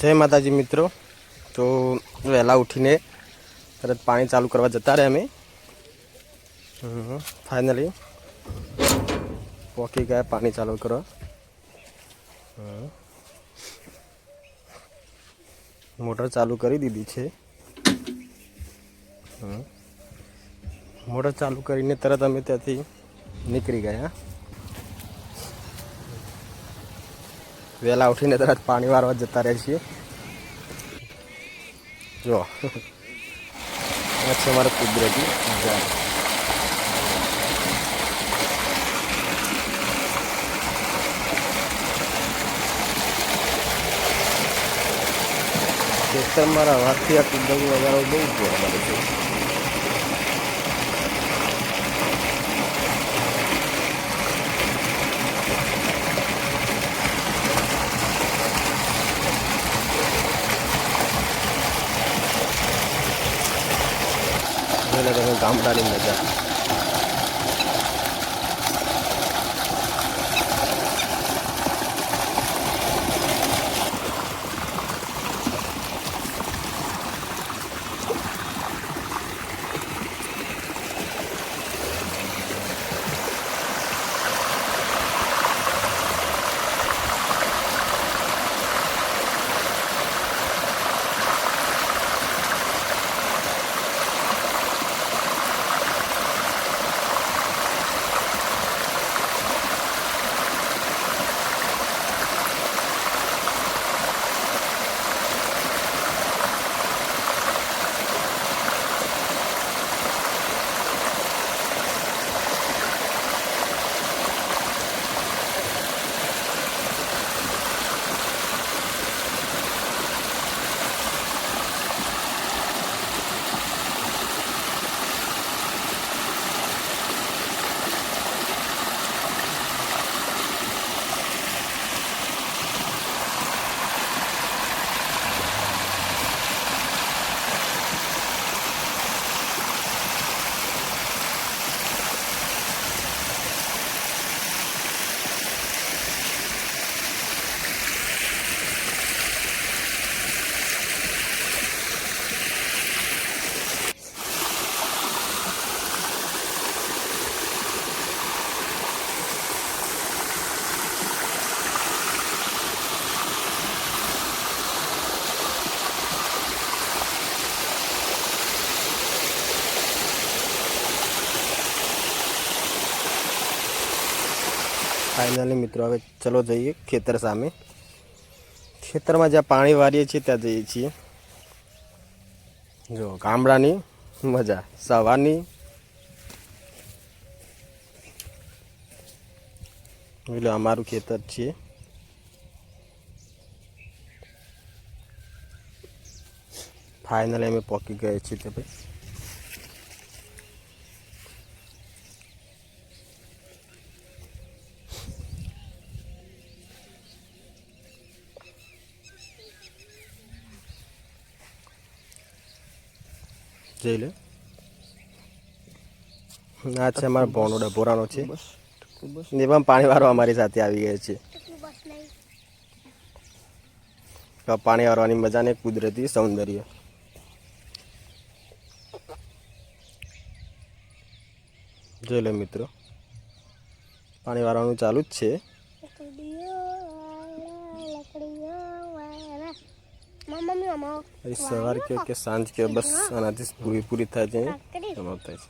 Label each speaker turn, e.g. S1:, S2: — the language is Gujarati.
S1: જય માતાજી મિત્રો. તો વહેલા ઉઠીને તરત પાણી ચાલુ કરવા જતા રહ્યા અમે. ફાઇનલી પોકી ગયા પાણી ચાલુ કરવા. મોટર ચાલુ કરી દીધી છે. મોટર ચાલુ કરીને તરત અમે ત્યાંથી નીકળી ગયા. વહેલા ઉઠીને તરત પાણી વારવા જતા રહે છીએ. જો. છે અમારો કુદરતી નજારો ખેતરમાં રવાથી આ કુદરતી નજારો બહુ જોવા મળે છે. તમે ગામડાની મજા ફાઇનલી મિત્રો, હવે ચલો જઈએ ખેતર સામે. ખેતરમાં જ્યાં પાણી વારીએ છીએ, ત્યાં જઈએ છીએ. જો, ગામડાની મજા, સવારની. એટલે અમારું ખેતર છે. ફાઇનલી અમે પહોંચી ગયા છીએ તે ભાઈ. જઈ લે. આ છે અમારા ભોણો ડભોરાનો છે. ને પણ પાણી વાળો અમારી સાથે આવી ગયા છે. તો પાણી વાળવાની મજા ને કુદરતી સૌંદર્ય. જોઈ લે મિત્રો. પાણી વાળવાનું ચાલુ જ છે. સવાર કે સાંજ કે બસ આનાથી પૂરી પૂરી થાય છે સમાપ્ત થાય છે.